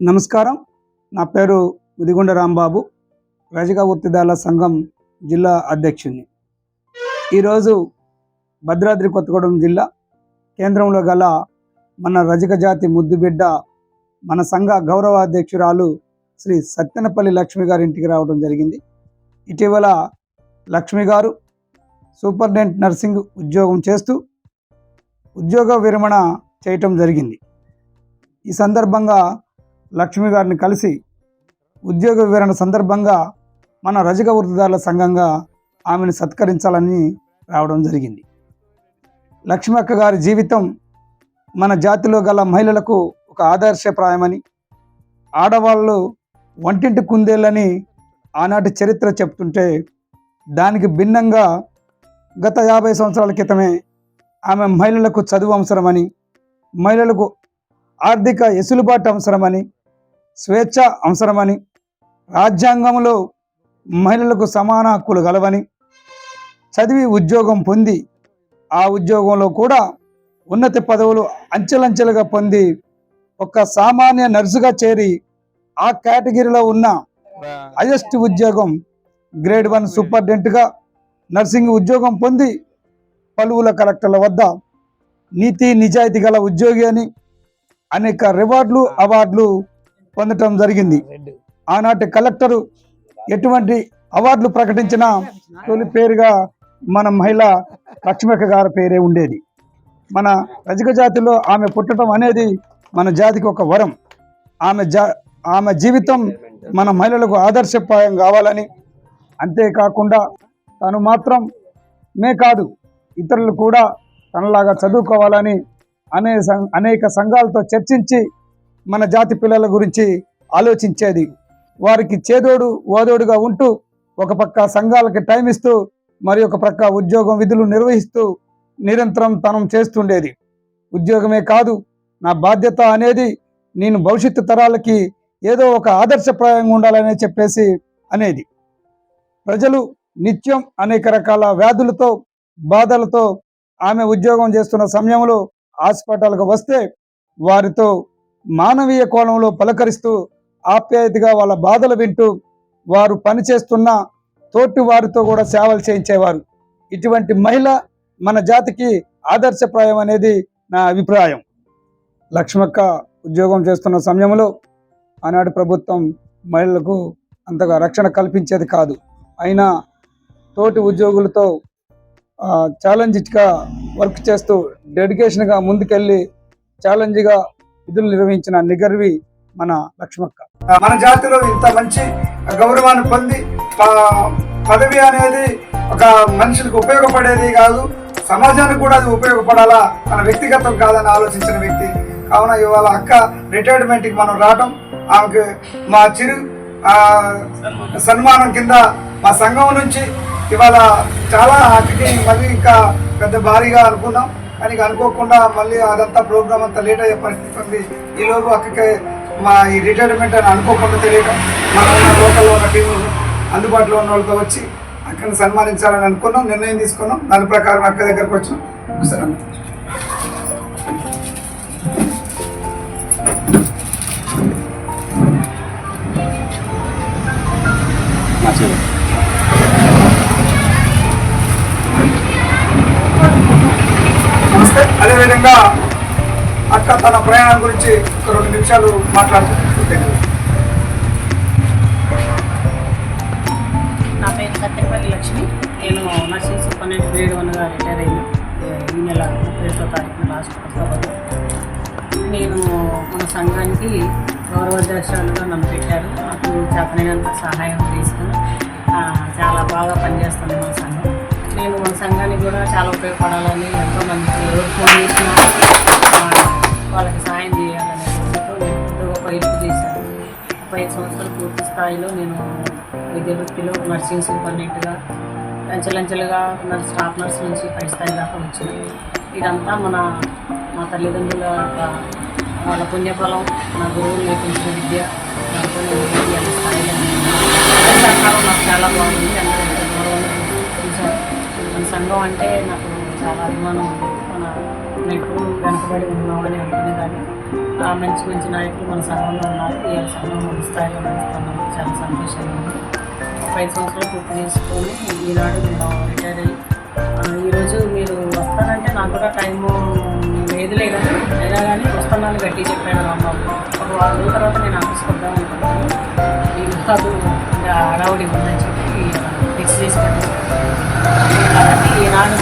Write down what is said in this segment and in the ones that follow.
నమస్కారం. నా పేరు ఉదిగొండ రాంబాబు రజక వృత్తిదారుల సంఘం జిల్లా అధ్యక్షుడిని ఈరోజు భద్రాద్రి కొత్తగూడెం జిల్లా కేంద్రంలో గల మన రజక జాతి ముద్దుబిడ్డ మన సంఘ గౌరవ అధ్యక్షురాలు శ్రీ సత్యనపల్లి లక్ష్మి గారి ఇంటికి రావడం జరిగింది. ఇటీవల లక్ష్మి గారు సూపరింటెండెంట్ నర్సింగ్ ఉద్యోగం చేస్తూ ఉద్యోగ విరమణ చేయటం జరిగింది. ఈ సందర్భంగా లక్ష్మి గారిని కలిసి ఉద్యోగ వివరణ సందర్భంగా మన రజక వృత్తిదారుల సంఘంగా ఆమెను సత్కరించాలని రావడం జరిగింది. లక్ష్మి అక్క గారి జీవితం మన జాతిలో గల మహిళలకు ఒక ఆదర్శప్రాయమని ఆడవాళ్ళు వంటింటి కుందేళ్ళని ఆనాటి చరిత్ర చెప్తుంటే దానికి భిన్నంగా గత యాభై సంవత్సరాల క్రితమే ఆమె మహిళలకు చదువు అవసరమని మహిళలకు ఆర్థిక ఎసులుబాటు అవసరమని స్వేచ్ఛ అవసరమని రాజ్యాంగంలో మహిళలకు సమాన హక్కులు గలవని చదివి ఉద్యోగం పొంది ఆ ఉద్యోగంలో కూడా ఉన్నత పదవులు అంచెలంచెలుగా పొంది ఒక సామాన్య నర్సుగా చేరి ఆ కేటగిరీలో ఉన్న హైయెస్ట్ ఉద్యోగం గ్రేడ్ వన్ సూపర్డెంట్గా నర్సింగ్ ఉద్యోగం పొంది పలువుల కలెక్టర్ల వద్ద నీతి నిజాయితీ గల ఉద్యోగి అని అనేక రివార్డులు అవార్డులు పొందటం జరిగింది. ఆనాటి కలెక్టరు ఎటువంటి అవార్డులు ప్రకటించినా తొలి పేరుగా మన మహిళ లక్ష్మక్క గారి పేరే ఉండేది. మన రజక జాతిలో ఆమె పుట్టడం అనేది మన జాతికి ఒక వరం. ఆమె జా ఆమె జీవితం మన మహిళలకు ఆదర్శప్రాయం కావాలని అంతేకాకుండా తను మాత్రం మే కాదు ఇతరులు కూడా తనలాగా చదువుకోవాలని అనే సం- అనేక సంఘాలతో చర్చించి మన జాతి పిల్లల గురించి ఆలోచించేది. వారికి చేదోడు ఓదోడుగా ఉంటూ ఒక పక్క సంఘాలకి టైం ఇస్తూ మరి ఒక పక్క ఉద్యోగం విధులు నిర్వహిస్తూ నిరంతరం తనం చేస్తుండేది. ఉద్యోగమే కాదు నా బాధ్యత అనేది నేను భవిష్యత్తు తరాలకి ఏదో ఒక ఆదర్శప్రాయంగా ఉండాలని చెప్పేసి అనేది. ప్రజలు నిత్యం అనేక రకాల వ్యాధులతో బాధలతో ఆమె ఉద్యోగం చేస్తున్న సమయంలో హాస్పిటల్కి వస్తే వారితో మానవీయ కోణంలో పలకరిస్తూ ఆప్యాయతగా వాళ్ళ బాధలు వింటూ వారు పనిచేస్తున్న తోటి వారితో కూడా సేవలు చేయించేవారు. ఇటువంటి మహిళ మన జాతికి ఆదర్శప్రాయం అనేది నా అభిప్రాయం. లక్ష్మక్క ఉద్యోగం చేస్తున్న సమయంలో ఆనాటి ప్రభుత్వం మహిళలకు అంతగా రక్షణ కల్పించేది కాదు. అయినా తోటి ఉద్యోగులతో ఛాలెంజ్గా వర్క్ చేస్తూ డెడికేషన్గా ముందుకెళ్ళి ఛాలెంజ్గా విధులు నిర్వహించిన నిగర్వి మన లక్ష్మక్క. మన జాతిలో ఇంత మంచి గౌరవాన్ని పొంది పదవి అనేది ఒక మనుషులకు ఉపయోగపడేది కాదు సమాజానికి కూడా అది ఉపయోగపడాలా మన వ్యక్తిగతం కాదని ఆలోచించిన వ్యక్తి. కావున ఇవాళ అక్క రిటైర్మెంట్కి మనం రావటం ఆమెకు మా చిరు సన్మానం కింద మా సంఘం నుంచి ఇవాళ చాలా అక్కడికి మళ్ళీ ఇంకా పెద్ద భారీగా అనుకున్నాం. కానీ అనుకోకుండా మళ్ళీ అదంతా ప్రోగ్రామ్ అంతా లేట్ అయ్యే పరిస్థితి ఉంది. ఈలోపు అక్కడికి మా ఈ రిటైర్మెంట్ అని అనుకోకుండా తెలియడం మన ఉన్న లోకల్లో ఉన్న టీము అందుబాటులో ఉన్న వాళ్ళతో వచ్చి అక్కడిని సన్మానించాలని అనుకున్నాం నిర్ణయం తీసుకున్నాం. దాని ప్రకారం అక్క దగ్గరకు వచ్చినాం ఒకసారి తన ప్రయాణం గురించి ఒక రెండు నిమిషాలు మాట్లాడుతుంది నా పేరు సత్యపల్లి లక్ష్మి. నేను నర్సింగ్ సూపర్నెంట్ గ్రేడ్ వన్గా రిటైర్ అయినా ఈ నెల ముప్పై ఒకటో తారీఖున లాస్ట్ నేను మన సంఘానికి గౌరవాధ్యక్షులుగా నన్ను పెట్టారు. నాకు చేతనైనంత సహాయం తీసుకుని చాలా బాగా పనిచేస్తాను మన సంఘం. నేను మన సంఘానికి కూడా చాలా ఉపయోగపడాలని ఎంతో మందికి ఫోన్ చేసినా వాళ్ళకి సాయం చేయాలనే నేను ఒక గొప్ప చేశాను. ముప్పై ఐదు సంవత్సరాలు పూర్తి స్థాయిలో నేను విద్య వృత్తిలో నర్సింగ్ సూపరింటెండెంట్గా లంచెలంచెలుగా నర్స్ స్టాఫ్ నర్స్ నుంచి పై స్థాయి దాకా వచ్చింది ఇదంతా మన మా తల్లిదండ్రుల వాళ్ళ పుణ్యఫలం నా గురువులు నేర్పించిన విద్య దాంతో నేను స్థాయిలో సహకారం నాకు చాలా బాగుంది. అందరూ మన సంఘం అంటే నాకు చాలా అభిమానం ఉంది. మన ఎప్పుడు వెనకబడి ఉన్నామని అనుకునేదాన్ని ఆ, మంచి మంచి నాయకులు మన సంఘంలో ఉన్నారు. ఈ సంఘం మన స్థాయిలో నడుస్తున్నాము చాలా సంతోషంగా ఉంది. ఒక సంవత్సరాలు పూర్తి చేసుకొని ఈనాడు నేను రిటైర్ అయ్యి ఈరోజు మీరు వస్తానంటే నాకు కూడా టైము లేదు లేదు? అయినా కానీ వస్తున్నాను గట్టి చెప్పాడు అమ్మ. ఒక వారం రోజుల తర్వాత నేను ఆఫీస్కి వద్దాం అనుకుంటున్నాను. ఈ కాదు ఇంకా హడావుడి ఉందని చెప్పి ఫిక్స్ చేసి పెట్టాను. కాబట్టి ఈనాడు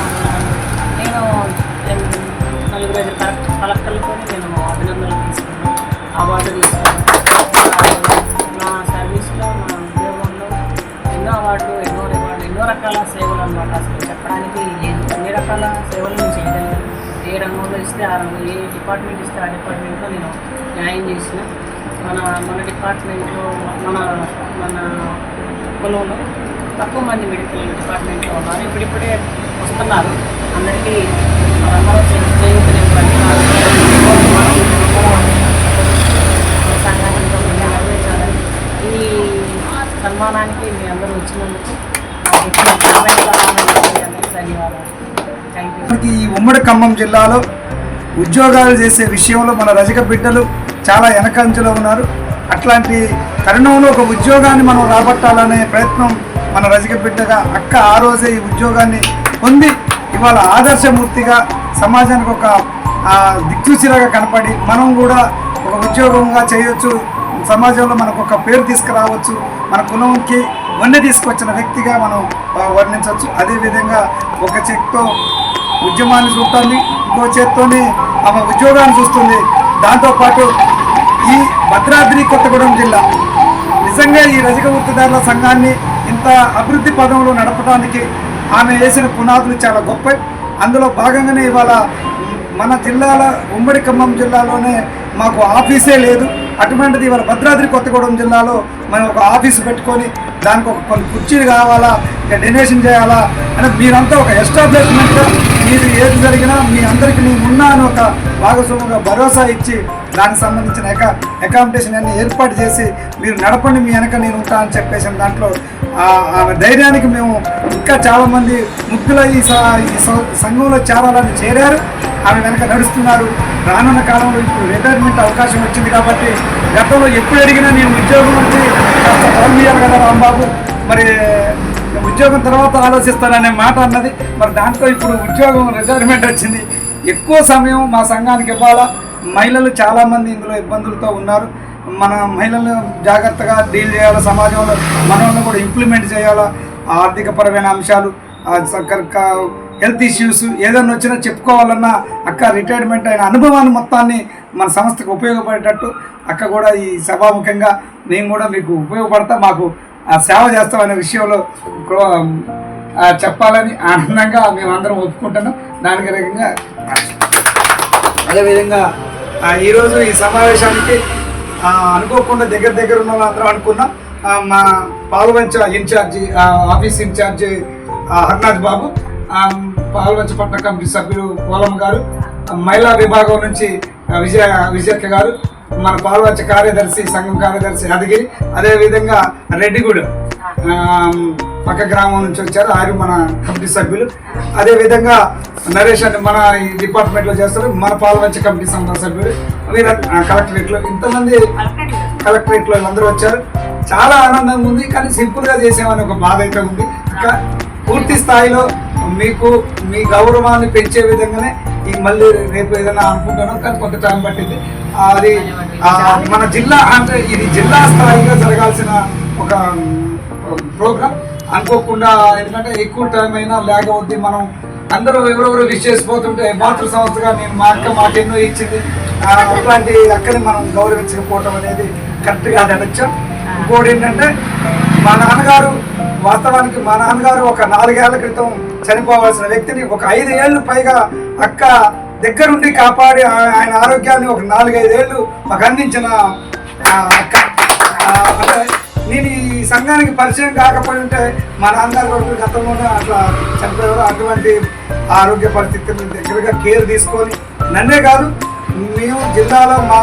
రంగంలో ఏ డిపార్ట్మెంట్ ఇస్తే ఆ డిపార్ట్మెంట్లో నేను న్యాయం చేసిన. మన మన డిపార్ట్మెంట్లో మన మన కులంలో తక్కువ మంది మెడికల్ డిపార్ట్మెంట్లో ఉన్నారు. ఇప్పుడిప్పుడే వస్తున్నారు. అందరికీ అందరూ సంఘాన్ని ఇంకా ఈ సన్మానానికి మీ అందరూ వచ్చినందుకు నాకు ధన్యవాదాలు. ఈ ఉమ్మడి ఖమ్మం జిల్లాలో ఉద్యోగాలు చేసే విషయంలో మన రజక బిడ్డలు చాలా వెనకంజలో ఉన్నారు. అట్లాంటి తరుణంలో ఒక ఉద్యోగాన్ని మనం రాబట్టాలనే ప్రయత్నం మన రజక బిడ్డగా అక్క ఆ రోజే ఈ ఉద్యోగాన్ని పొంది ఇవాళ ఆదర్శమూర్తిగా సమాజానికి ఒక ఆ, దిక్సూచిలాగా కనపడి మనం కూడా ఒక ఉద్యోగంగా చేయొచ్చు. సమాజంలో మనకు ఒక పేరు తీసుకురావచ్చు. మన కులంకి వన్నె తీసుకొచ్చిన వ్యక్తిగా మనం వర్ణించవచ్చు. అదేవిధంగా ఒక చెక్తో ఉద్యమాన్ని చూస్తుంది ఇంకో చేత్తోనే ఆమె ఉద్యోగాన్ని చూస్తుంది. దాంతోపాటు ఈ భద్రాద్రి కొత్తగూడెం జిల్లా. నిజంగా ఈ రజక వృత్తిదారుల సంఘాన్ని ఇంత అభివృద్ధి పదంలో నడపడానికి ఆమె వేసిన పునాదులు చాలా గొప్ప అందులో భాగంగానే ఇవాళ మన జిల్లాల ఉమ్మడి ఖమ్మం జిల్లాలోనే మాకు ఆఫీసే లేదు. అటువంటిది ఇవాళ భద్రాద్రి కొత్తగూడెం జిల్లాలో మనం ఒక ఆఫీసు పెట్టుకొని దానికి ఒక కొన్ని కుర్చీలు కావాలా ఇక డొనేషన్ చేయాలా అని మీరంతా ఒక ఎస్టాబ్లిష్మెంట్గా మీరు ఏది జరిగినా మీ అందరికీ నేను ఉన్నా అని ఒక భాగస్వాముగా భరోసా ఇచ్చి దానికి సంబంధించిన ఎక అకామిడేషన్ అన్ని ఏర్పాటు చేసి మీరు నడపండి మీ వెనక నేను ఉంటా అని చెప్పేసిన దాంట్లో ఆమె ధైర్యానికి మేము ఇంకా చాలామంది ముగ్గుల ఈ స- ఈ సంఘంలో చేరాలని చేరారు. ఆమె వెనక నడుస్తున్నారు. రానున్న కాలంలో ఇప్పుడు రిటైర్మెంట్ అవకాశం వచ్చింది కాబట్టి గతంలో ఎప్పుడు అడిగినా నేను ఉద్యోగం వచ్చి కాస్త పర్మియాలి కదా రాంబాబు. మరి ఉద్యోగం తర్వాత ఆలోచిస్తాననే మాట అన్నది. మరి దాంట్లో ఇప్పుడు ఉద్యోగం రిటైర్మెంట్ వచ్చింది. ఎక్కువ సమయం మా సంఘానికి ఇవ్వాలా? మహిళలు చాలామంది ఇందులో ఇబ్బందులతో ఉన్నారు. మన మహిళలను జాగ్రత్తగా డీల్ చేయాలా? సమాజంలో మనల్ని కూడా ఇంప్లిమెంట్ చేయాలా? ఆర్థికపరమైన అంశాలు హెల్త్ ఇష్యూస్ ఏదైనా వచ్చినా చెప్పుకోవాలన్నా అక్క రిటైర్మెంట్ అయిన అనుభవాన్ని మొత్తాన్ని మన సంస్థకు ఉపయోగపడేటట్టు అక్క కూడా ఈ సభాముఖంగా మేము కూడా మీకు ఉపయోగపడతా మాకు సేవ చేస్తామనే విషయంలో చెప్పాలని ఆనందంగా మేమందరం ఒప్పుకుంటున్నాం. దానికి రకంగా అదేవిధంగా ఈరోజు ఈ సమావేశానికి అనుకోకుండా దగ్గర దగ్గర ఉన్న వాళ్ళందరం అనుకున్నాం మా Palvancha in charge office in charge Harnath Babu Palvancha పట్టణ కమిటీ సభ్యులు పోలమ్మ గారు మహిళా విభాగం నుంచి విజయ విజయక్క గారు మన పాల్వంచ కార్యదర్శి సంఘం కార్యదర్శి యాదగిరి అదేవిధంగా రెడ్డిగూడెం. పక్క గ్రామం నుంచి వచ్చారు ఆయన మన కమిటీ సభ్యులు. అదే విధంగా నరేష్ అని మన ఈ డిపార్ట్మెంట్లో చేస్తారు మన పాల్వంచ కమిటీ సంఘ సభ్యులు. కలెక్టరేట్లో ఇంతమంది కలెక్టరేట్లో వీళ్ళందరూ వచ్చారు. చాలా ఆనందంగా ఉంది కానీ సింపుల్గా చేసామని ఒక బాధ అయితే ఉంది. ఇంకా పూర్తి స్థాయిలో మీకు మీ గౌరవాన్ని పెంచే విధంగానే ఈ మళ్ళీ రేపు ఏదైనా అనుకుంటున్నాం కానీ కొంత టైం పట్టింది. అది మన జిల్లా అంటే ఇది జిల్లా స్థాయిగా జరగాల్సిన ఒక ప్రోగ్రామ్ అనుకోకుండా ఎందుకంటే ఎక్కువ టైం అయినా లేక అవుద్ది. మనం అందరూ ఎవరెవరు విష్ చేసిపోతుంటే మాతృ సంస్థగా నేను మా అక్క మాకు ఎన్నో ఇచ్చింది. ఆ, అట్లాంటి అక్కని మనం గౌరవించకపోవటం అనేది కరెక్ట్గా అది ఇంకోటి ఏంటంటే మా నాన్నగారు వాస్తవానికి మా నాన్నగారు ఒక నాలుగేళ్ళ క్రితం చనిపోవాల్సిన వ్యక్తిని ఒక ఐదు ఏళ్ళు పైగా అక్క దగ్గరుండి కాపాడి ఆయన ఆరోగ్యాన్ని ఒక నాలుగైదేళ్ళు మాకు అందించిన అక్క. నేను ఈ సంఘానికి పరిచయం కాకపోయి ఉంటే మా నాన్నగారు కూడా గతంలోనే అట్లా చనిపోయారు అటువంటి ఆరోగ్య పరిస్థితులు దగ్గరగా కేర్ తీసుకొని నన్నే కాదు మేము జిల్లాలో మా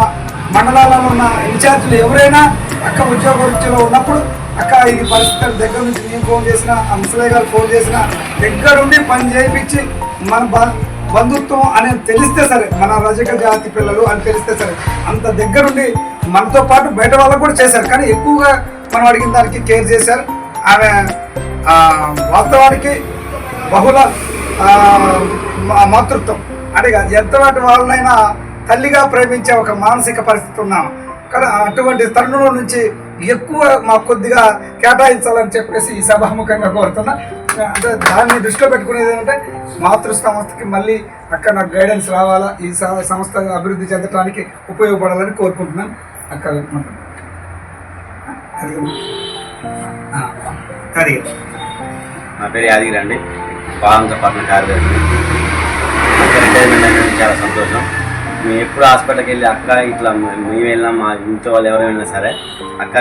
మండలాలలో ఉన్న ఇన్ఛార్జీలు ఎవరైనా అక్క ఉద్యోగ వృత్తిలో ఉన్నప్పుడు అక్క ఇది పరిస్థితుల దగ్గర నుంచి నేను ఫోన్ చేసిన అంశలే గారు ఫోన్ చేసిన దగ్గరుండి పని చేయించి మన బా బంధుత్వం అనేది తెలిస్తే సరే మన రజక జాతి పిల్లలు అని తెలిస్తే సరే అంత దగ్గరుండి మనతో పాటు బయట వాళ్ళకు కూడా చేశారు. కానీ ఎక్కువగా మనం అడిగిన దానికి కేర్ చేశారు. ఆమె వాస్తవానికి బహుళ మాతృత్వం. అంటే ఎంతవాటి వాళ్ళనైనా తల్లిగా ప్రేమించే ఒక మానసిక పరిస్థితి ఉన్నాము కానీ అటువంటి తరుణంలో నుంచి ఎక్కువ మాకు కొద్దిగా కేటాయించాలని చెప్పేసి ఈ సభాముఖంగా కోరుతున్నా. అంటే దాన్ని దృష్టిలో పెట్టుకునేది ఏంటంటే మాతృ సంస్థకి మళ్ళీ అక్కడ నాకు గైడెన్స్ రావాలా ఈ సంస్థ అభివృద్ధి చెందడానికి ఉపయోగపడాలని కోరుకుంటున్నాను. అక్కడ అది. నా పేరు యాదగిరి అండి. పాలంతో పట్టణ కార్యదర్శి రిటైర్మెంట్ అనేది చాలా సంతోషం. మేము ఎప్పుడు హాస్పిటల్కి వెళ్ళి అక్క ఇట్లా మేము వెళ్ళినా మా ఇంట్లో వాళ్ళు ఎవరు వెళ్ళినా సరే అక్క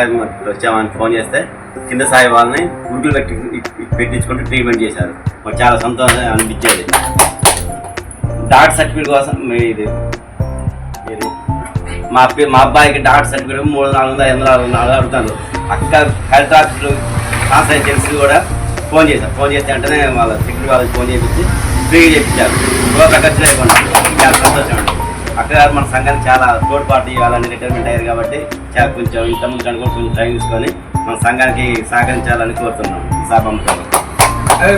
వచ్చామని ఫోన్ చేస్తే కింద స్థాయి వాళ్ళని గుడ్లు పెట్టి పెట్టించుకుంటూ ట్రీట్మెంట్ చేశారు. మాకు చాలా సంతోషం అనిపించేది. డాక్టర్ సర్టిఫికేట్ కోసం ఇది మా అబ్బాయి మా అబ్బాయికి డాక్టర్ సర్టిఫికేట్ మూడు నాలుగు వందల ఐదు వందలు ఆరు వందలు అడుగుతాను అక్క హెల్త్ డాక్టర్ కాన్సల్ట్ తెలిసి కూడా ఫోన్ చేశారు. ఫోన్ చేస్తే వెంటనే వాళ్ళ సెక్యూరిటీ వాళ్ళకి ఫోన్ చేయించి ఫ్రీగా చెప్పించారు. ఒక ఖర్చు లేకుండా చాలా సంతోషం అండి. అక్క మన సంఘానికి చాలా తోడ్పాటు ఇవ్వాలని రిటైర్మెంట్ అయ్యారు కాబట్టి చాలా కొంచెం ఇంతకుముందు కనుక కొంచెం టైం తీసుకొని మన సంఘానికి సహకరించాలని కోరుతున్నాం. అదే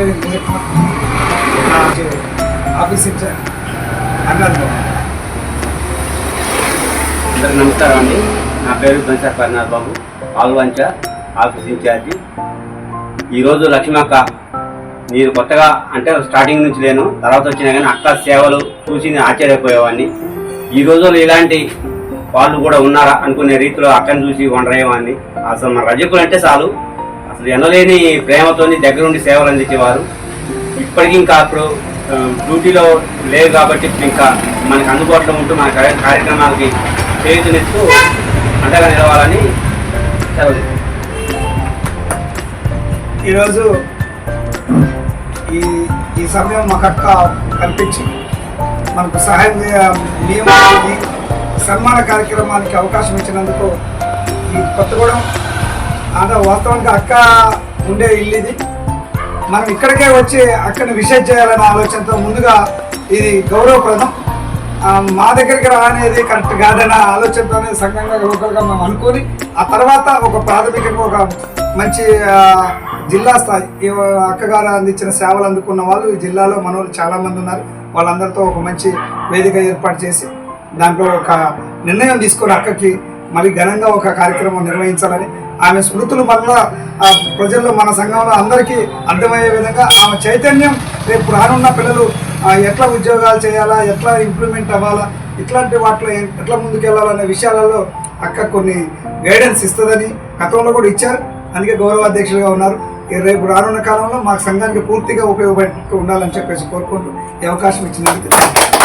ఆఫీస్ అందరికి నమస్కారం అండి. నా పేరు బెన్సార్ పరినాథ్ బాబు. ఆల్వంచ ఆఫీస్ ఇన్ఛార్జి. ఈరోజు లక్ష్మక్క మీరు కొత్తగా అంటే స్టార్టింగ్ నుంచి లేను తర్వాత వచ్చినా కానీ అక్క సేవలు చూసి నేను ఆశ్చర్యపోయేవాడిని. ఈ రోజుల్లో ఇలాంటి వాళ్ళు కూడా ఉన్నారా అనుకునే రీతిలో అక్కని చూసి వండరేవాడిని అసలు మన రజకులు అంటే చాలు. అసలు ఎనలేని ప్రేమతోని దగ్గరుండి సేవలు అందించేవారు. ఇప్పటికీ ఇంకా అప్పుడు డ్యూటీలో లేవు కాబట్టి ఇంకా మనకు అందుబాటులో ఉంటూ మన కార్యక్రమాలకి చేతునిస్తూ అండగా నిలవాలని సెలవు ఈరోజు ఈ ఈ సమయం మాకు అక్క కనిపించింది మనకు సహాయం మేము సన్మాన కార్యక్రమానికి అవకాశం ఇచ్చినందుకు ఈ కొత్తగూడెం అంటే వాస్తవానికి అక్క ఉండే ఇల్లు ఇది. మనం ఇక్కడికే వచ్చి అక్కడిని విషయం చేయాలనే ఆలోచనతో ముందుగా ఇది గౌరవప్రదం. మా దగ్గరికి రా అనేది కరెక్ట్ కాదన్న ఆలోచనతోనే సంఘంగా లోకల్గా మేము అనుకొని ఆ తర్వాత ఒక ప్రాథమికంగా ఒక మంచి జిల్లా స్థాయి అక్కగారు అందించిన సేవలు అందుకున్న వాళ్ళు ఈ జిల్లాలో మనోళ్ళు చాలామంది ఉన్నారు. వాళ్ళందరితో ఒక మంచి వేదిక ఏర్పాటు చేసి దాంట్లో ఒక నిర్ణయం తీసుకొని అక్కకి మళ్ళీ ఘనంగా ఒక కార్యక్రమం నిర్వహించాలని ఆమె స్మృతులు మళ్ళా ప్రజల్లో మన సంఘంలో అందరికీ అర్థమయ్యే విధంగా ఆమె చైతన్యం రేపు రానున్న పిల్లలు ఎట్లా ఉద్యోగాలు చేయాలా ఎట్లా ఇంప్లిమెంట్ అవ్వాలా ఇట్లాంటి వాటిలో ఎట్లా ముందుకెళ్ళాలనే విషయాలలో అక్క కొన్ని గైడెన్స్ ఇస్తుందని గతంలో కూడా ఇచ్చారు. అందుకే గౌరవాధ్యక్షులుగా ఉన్నారు. రేపు రానున్న కాలంలో మా సంఘానికి పూర్తిగా ఉపయోగపడుతూ ఉండాలని చెప్పేసి కోరుకుంటూ ఈ అవకాశం ఇచ్చినందుకు